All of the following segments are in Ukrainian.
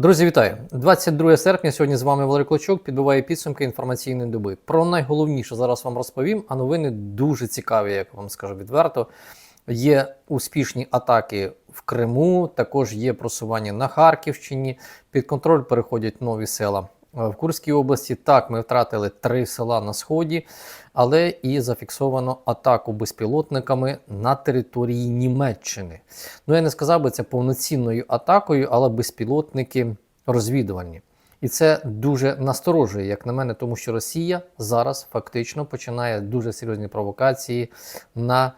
Друзі, вітаю! 22 серпня. Сьогодні з вами Валерій Клочок підбиває підсумки інформаційної доби. Про найголовніше зараз вам розповім, а новини дуже цікаві, як вам скажу відверто. Є успішні атаки в Криму, також є просування на Харківщині. Під контроль переходять нові села в Курській області. Так, ми втратили три села на сході, але і зафіксовано атаку безпілотниками на території Німеччини. Ну, я не сказав би це повноцінною атакою, але безпілотники розвідувальні. І це дуже насторожує, як на мене, тому що Росія зараз фактично починає дуже серйозні провокації на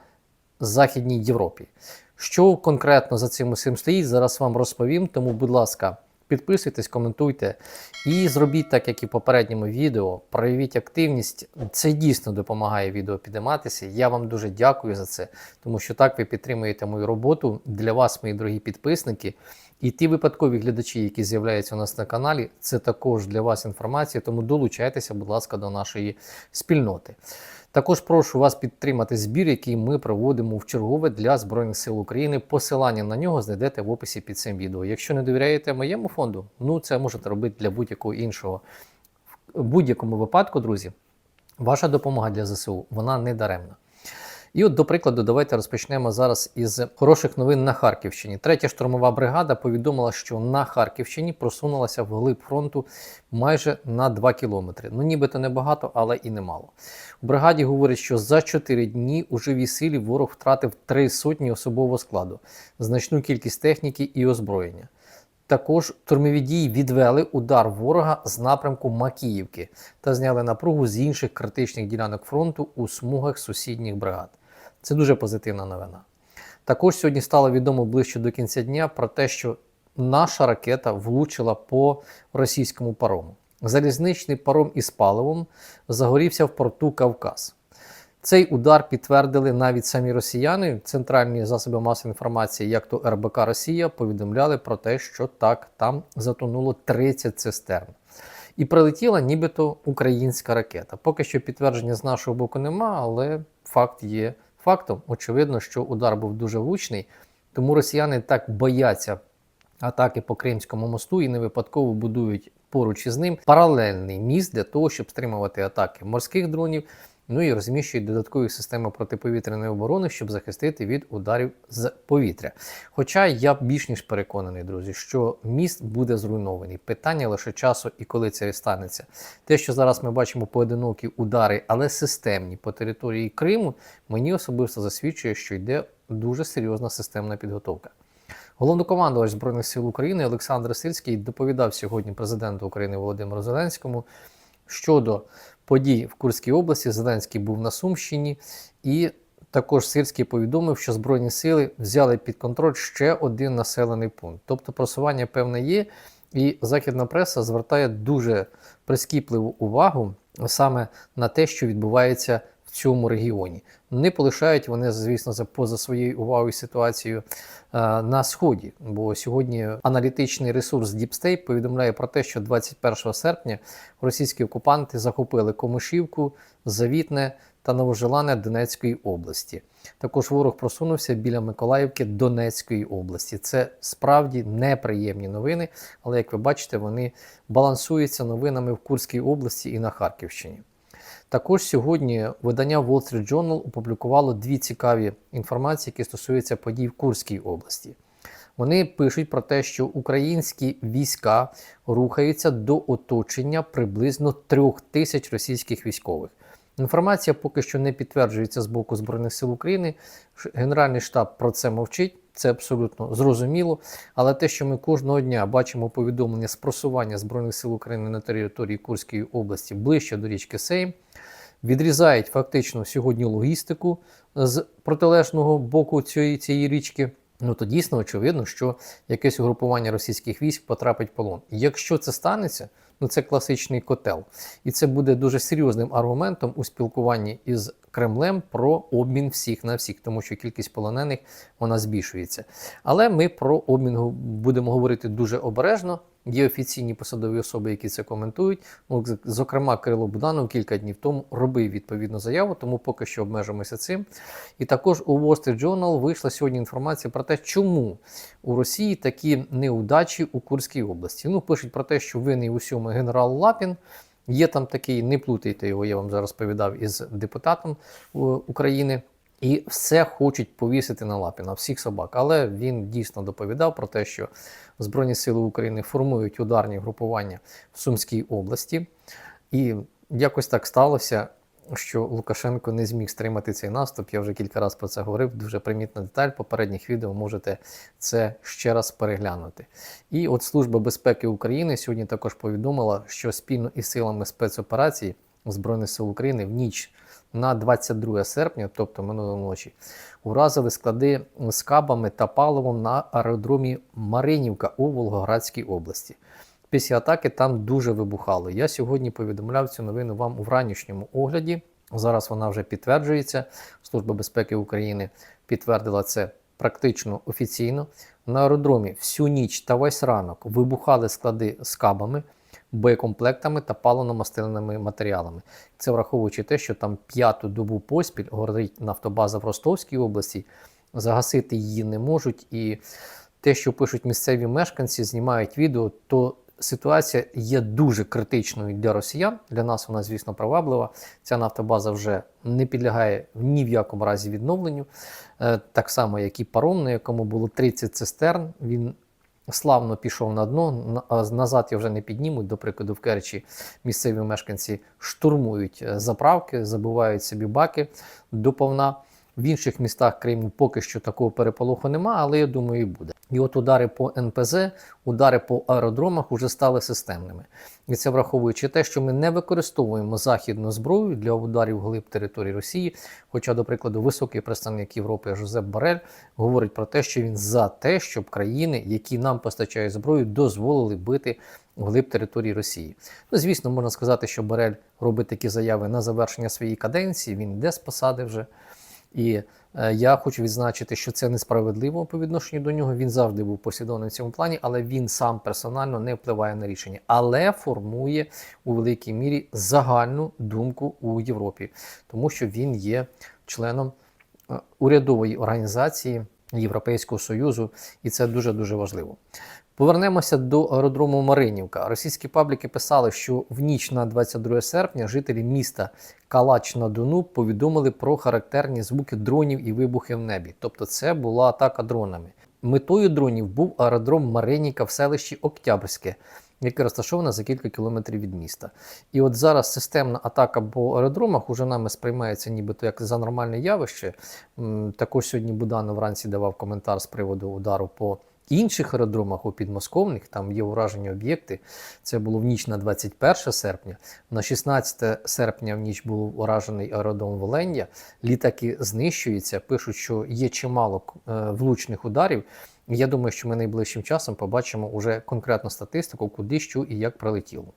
Західній Європі. Що конкретно за цим усім стоїть, зараз вам розповім. Тому, будь ласка, підписуйтесь, коментуйте і зробіть так, як і в попередньому відео. Проявіть активність. Це дійсно допомагає відео підійматися. Я вам дуже дякую за це, тому що так ви підтримуєте мою роботу. Для вас, мої дорогі підписники. І ті випадкові глядачі, які з'являються у нас на каналі, це також для вас інформація, тому долучайтеся, будь ласка, до нашої спільноти. Також прошу вас підтримати збір, який ми проводимо в чергове для Збройних сил України. Посилання на нього знайдете в описі під цим відео. Якщо не довіряєте моєму фонду, ну це можете робити для будь-якого іншого. В будь-якому випадку, друзі, ваша допомога для ЗСУ вона не даремна. І от, до прикладу, давайте розпочнемо зараз із хороших новин на Харківщині. Третя штурмова бригада повідомила, що на Харківщині просунулася вглиб фронту майже на 2 кілометри. Ну, нібито небагато, але і немало. У бригаді говорять, що за 4 дні у живій силі ворог втратив 3 сотні особового складу, значну кількість техніки і озброєння. Також штурмові дії відвели удар ворога з напрямку Макіївки та зняли напругу з інших критичних ділянок фронту у смугах сусідніх бригад. Це дуже позитивна новина. Також сьогодні стало відомо ближче до кінця дня про те, що наша ракета влучила по російському парому. Залізничний паром із паливом загорівся в порту Кавказ. Цей удар підтвердили навіть самі росіяни. Центральні засоби масової інформації, як то РБК Росія, повідомляли про те, що так, там затонуло 30 цистерн. І прилетіла нібито українська ракета. Поки що підтвердження з нашого боку нема, але факт є фактом. Очевидно, що удар був дуже влучний, тому росіяни так бояться атаки по Кримському мосту і не випадково будують поруч із ним паралельний міст для того, щоб стримувати атаки морських дронів. Ну і розміщують додаткові системи протиповітряної оборони, щоб захистити від ударів з повітря. Хоча я більш ніж переконаний, друзі, що міст буде зруйнований. Питання лише часу і коли це станеться. Те, що зараз ми бачимо поодинокі удари, але системні по території Криму, мені особисто засвідчує, що йде дуже серйозна системна підготовка. Головнокомандувач Збройних сил України Олександр Сильський доповідав сьогодні президенту України Володимиру Зеленському щодо подій в Курській області. Зеленський був на Сумщині, і також Сирський повідомив, що Збройні сили взяли під контроль ще один населений пункт. Тобто просування певне є, і західна преса звертає дуже прискіпливу увагу саме на те, що відбувається в цьому регіоні. Не полишають вони, звісно, за поза своєю увагою ситуацію е, на сході. Бо сьогодні аналітичний ресурс Deep State повідомляє про те, що 21 серпня російські окупанти захопили Комишівку, Завітне та Новожелане Донецької області. Також ворог просунувся біля Миколаївки Донецької області. Це справді неприємні новини, але як ви бачите, вони балансуються новинами в Курській області і на Харківщині. Також сьогодні видання Wall Street Journal опублікувало дві цікаві інформації, які стосуються подій в Курській області. Вони пишуть про те, що українські війська рухаються до оточення приблизно трьох тисяч російських військових. Інформація поки що не підтверджується з боку Збройних сил України. Генеральний штаб про це мовчить. Це абсолютно зрозуміло. Але те, що ми кожного дня бачимо повідомлення з просування Збройних сил України на території Курської області ближче до річки Сейм, відрізають фактично сьогодні логістику з протилежного боку цієї, цієї річки. Ну то дійсно очевидно, що якесь угрупування російських військ потрапить в полон. Якщо це станеться, ну це класичний котел, і це буде дуже серйозним аргументом у спілкуванні із Кремлем про обмін всіх на всіх, тому що кількість полонених вона збільшується. Але ми про обмін будемо говорити дуже обережно. Є офіційні посадові особи, які це коментують. Ну, зокрема, Кирило Буданов кілька днів тому робив відповідну заяву, тому поки що обмежимося цим. І також у Wall Street Journal вийшла сьогодні інформація про те, чому у Росії такі неудачі у Курській області. Ну, пишуть про те, що винний у всьому генерал Лапін. Є там такий, не плутайте його, я вам зараз розповідав із депутатом е, України. І все хочуть повісити на Лапіна, всіх собак. Але він дійсно доповідав про те, що Збройні Сили України формують ударні групування в Сумській області. І якось так сталося, що Лукашенко не зміг стримати цей наступ. Я вже кілька разів про це говорив. Дуже примітна деталь. Попередніх відео можете це ще раз переглянути. І от Служба безпеки України сьогодні також повідомила, що спільно із силами спецоперації Збройних сил України в ніч на 22 серпня, тобто минулої ночі, уразили склади з кабами та паливом на аеродромі Маринівка у Волгоградській області. Після атаки там дуже вибухало. Я сьогодні повідомляв цю новину вам у ранішньому огляді. Зараз вона вже підтверджується. Служба безпеки України підтвердила це практично офіційно. На аеродромі всю ніч та весь ранок вибухали склади з кабами, боєкомплектами та паливно-мастильними матеріалами. Це враховуючи те, що там п'яту добу поспіль горить нафтобаза в Ростовській області, загасити її не можуть. І те, що пишуть місцеві мешканці, знімають відео, то ситуація є дуже критичною для росіян. Для нас вона, звісно, приваблива. Ця нафтобаза вже не підлягає ні в якому разі відновленню. Е, Так само, як і паром, на якому було 30 цистерн. Він славно пішов на дно, на- назад я вже не піднімуть. До прикладу, в Керчі місцеві мешканці штурмують е, заправки, забивають собі баки до повна. В інших містах Криму поки що такого переполоху нема, але я думаю, і буде. І от удари по НПЗ, удари по аеродромах вже стали системними. І це враховуючи те, що ми не використовуємо західну зброю для ударів глиб території Росії. Хоча, до прикладу, високий представник Європи Жозеп Борель говорить про те, що він за те, щоб країни, які нам постачають зброю, дозволили бити вглиб території Росії. Ну, звісно, можна сказати, що Борель робить такі заяви на завершення своєї каденції. Він йде з посади вже. І е, я хочу відзначити, що це несправедливо по відношенню до нього. Він завжди був послідовним в цьому плані, але він сам персонально не впливає на рішення, але формує у великій мірі загальну думку у Європі, тому що він є членом е, урядової організації Європейського Союзу, і це дуже дуже важливо. Повернемося до аеродрому Маринівка. Російські пабліки писали, що в ніч на 22 серпня жителі міста Калач на Дону повідомили про характерні звуки дронів і вибухи в небі. Тобто, це була атака дронами. Метою дронів був аеродром Маринівка в селищі Октябрське, яке розташоване за кілька кілометрів від міста. І от зараз системна атака по аеродромах уже нами сприймається нібито як за нормальне явище. Також сьогодні Буданов вранці давав коментар з приводу удару по інших аеродромах у підмосковних. Там є уражені об'єкти. Це було в ніч на 21 серпня. На 16 серпня в ніч був уражений аеродром Волення. Літаки знищуються. Пишуть, що є чимало е, влучних ударів. Я думаю, що ми найближчим часом побачимо уже конкретну статистику, куди що і як прилетіло.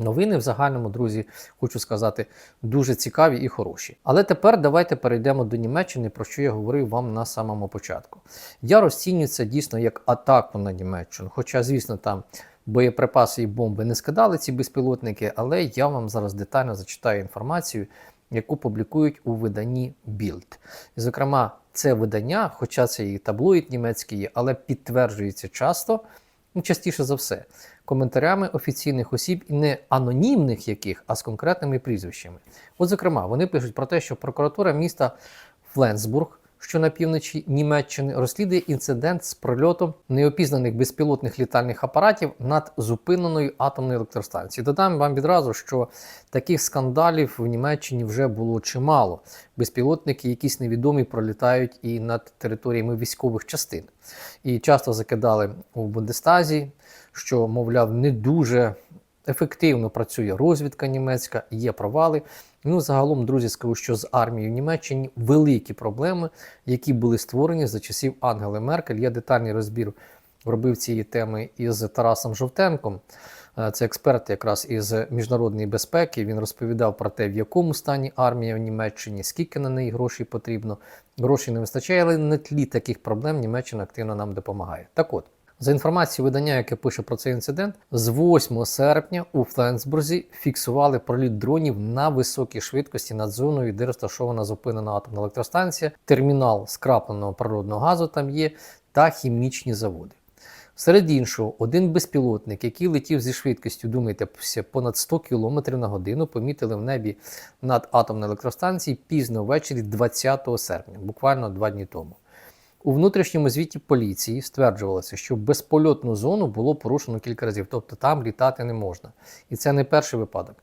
Новини в загальному, друзі, хочу сказати, дуже цікаві і хороші. Але тепер давайте перейдемо до Німеччини, про що я говорив вам на самому початку. Я розцінюю це дійсно як атаку на Німеччину. Хоча, звісно, там боєприпаси і бомби не скидали ці безпілотники, але я вам зараз детально зачитаю інформацію, яку публікують у виданні. І, зокрема, це видання, хоча це і таблоїд німецький але підтверджується часто, ну, частіше за все, коментарями офіційних осіб і не анонімних яких, а з конкретними прізвищами. От, зокрема, вони пишуть про те, що прокуратура міста Фленсбург, що на півночі Німеччини, розслідує інцидент з прольотом неопізнаних безпілотних літальних апаратів над зупиненою атомною електростанцією. Додам вам відразу, що таких скандалів в Німеччині вже було чимало. Безпілотники, якісь невідомі, пролітають і над територіями військових частин. І часто закидали у Бундестазі, що, мовляв, не дуже ефективно працює розвідка німецька, є провали. Ну, загалом, друзі, скажу, що з армією в Німеччині великі проблеми, які були створені за часів Ангели Меркель. Є детальний розбір робив цієї теми із Тарасом Жовтенком. Е, Це експерт якраз із міжнародної безпеки. Він розповідав про те, в якому стані армія в Німеччині, скільки на неї грошей потрібно. Грошей не вистачає, але на тлі таких проблем Німеччина активно нам допомагає. Так от, за інформацією видання, яке пише про цей інцидент, з 8 серпня у Фленсбурзі фіксували проліт дронів на високій швидкості над зоною, де розташована зупинена атомна електростанція, термінал скрапленого природного газу там є, та хімічні заводи. Серед іншого, один безпілотник, який летів зі швидкістю, думайте, понад 100 км на годину, помітили в небі над атомною електростанцією пізно ввечері 20 серпня, буквально два дні тому. У внутрішньому звіті поліції стверджувалося, що безпольотну зону було порушено кілька разів, тобто там літати не можна. І це не перший випадок.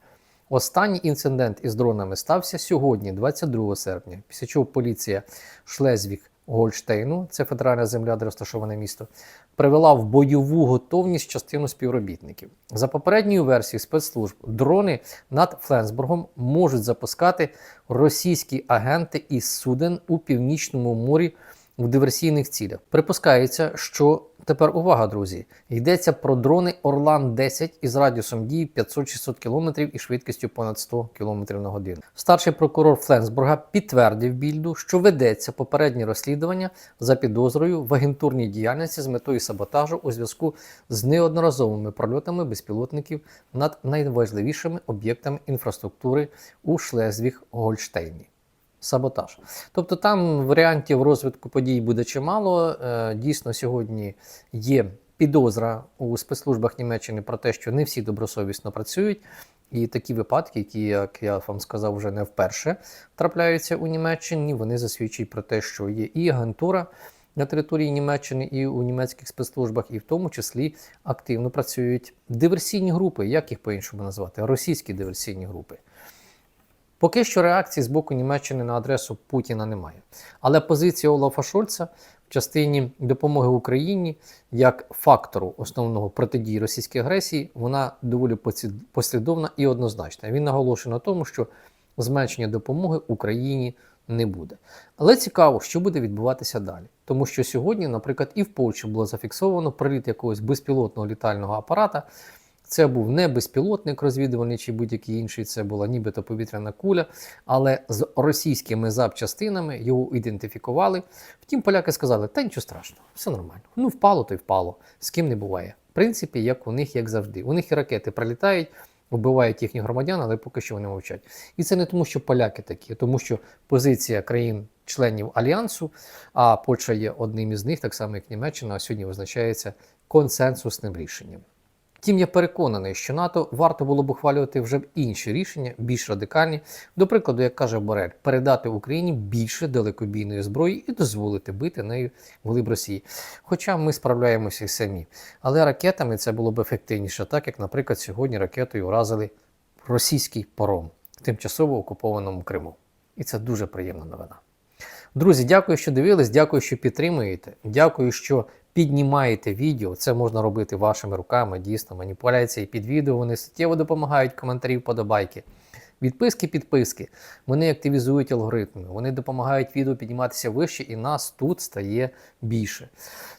Останній інцидент із дронами стався сьогодні, 22 серпня, після чого поліція Шлезвік Гольштейну, це федеральна земля, де розташоване місто, привела в бойову готовність частину співробітників. За попередньою версією спецслужб, дрони над Фленсбургом можуть запускати російські агенти із суден у північному морі в диверсійних цілях. Припускається, що тепер увага, друзі, йдеться про дрони Орлан 10 із радіусом дії 500-600 км і швидкістю понад 100 км на годину. Старший прокурор Фленсбурга підтвердив більду, що ведеться попереднє розслідування за підозрою в агентурній діяльності з метою саботажу у зв'язку з неодноразовими прольотами безпілотників над найважливішими об'єктами інфраструктури у Шлезвіг-Гольштейні саботаж. Тобто там варіантів розвитку подій буде чимало. Е, Дійсно, сьогодні є підозра у спецслужбах Німеччини про те, що не всі добросовісно працюють. І такі випадки, які, як я вам сказав, вже не вперше трапляються у Німеччині, вони засвідчують про те, що є і агентура на території Німеччини, і у німецьких спецслужбах, і в тому числі активно працюють диверсійні групи, як їх по-іншому назвати, російські диверсійні групи. Поки що реакції з боку Німеччини на адресу Путіна немає. Але позиція Олафа Шольца в частині допомоги Україні як фактору основного протидії російській агресії, вона доволі послідовна і однозначна. Він наголошує на тому, що зменшення допомоги Україні не буде. Але цікаво, що буде відбуватися далі. Тому що сьогодні, наприклад, і в Польщі було зафіксовано приліт якогось безпілотного літального апарата. Це був не безпілотник розвідувальний чи будь-який інший, це була нібито повітряна куля, але з російськими запчастинами його ідентифікували. Втім, поляки сказали, та нічого страшного, все нормально. Ну, впало, то й впало. З ким не буває. В принципі, як у них, як завжди. У них і ракети прилітають, вбивають їхніх громадян, але поки що вони мовчать. І це не тому, що поляки такі, а тому що позиція країн-членів Альянсу, а Польща є одним із них, так само як Німеччина, сьогодні визначається консенсусним рішенням. Втім, я переконаний, що НАТО варто було б ухвалювати вже інші рішення, більш радикальні. До прикладу, як каже Борель, передати Україні більше далекобійної зброї і дозволити бити нею в глиб Росії. Хоча ми справляємося і самі. Але ракетами це було б ефективніше, так як, наприклад, сьогодні ракетою вразили російський паром в тимчасово окупованому Криму. І це дуже приємна новина. Друзі, дякую, що дивились, дякую, що підтримуєте. Дякую, що піднімаєте відео. Це можна робити вашими руками. Дійсно, маніпуляції під відео вони суттєво допомагають коментарі, вподобайки. Відписки, підписки. Вони активізують алгоритми, вони допомагають відео підніматися вище, і нас тут стає більше.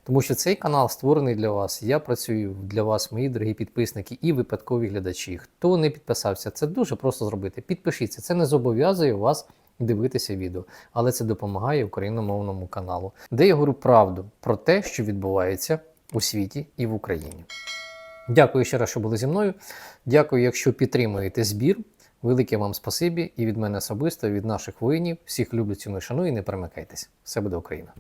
Тому що цей канал створений для вас. Я працюю для вас, мої дорогі підписники і випадкові глядачі. Хто не підписався, це дуже просто зробити. Підпишіться, це не зобов'язує вас дивитися відео, але це допомагає україномовному каналу, де я говорю правду про те, що відбувається у світі і в Україні. Дякую ще раз, що були зі мною. Дякую, якщо підтримуєте збір. Велике вам спасибі і від мене особисто, і від наших воїнів. Всіх люблю, ціную, шаную і не перемикайтесь. Все буде Україна!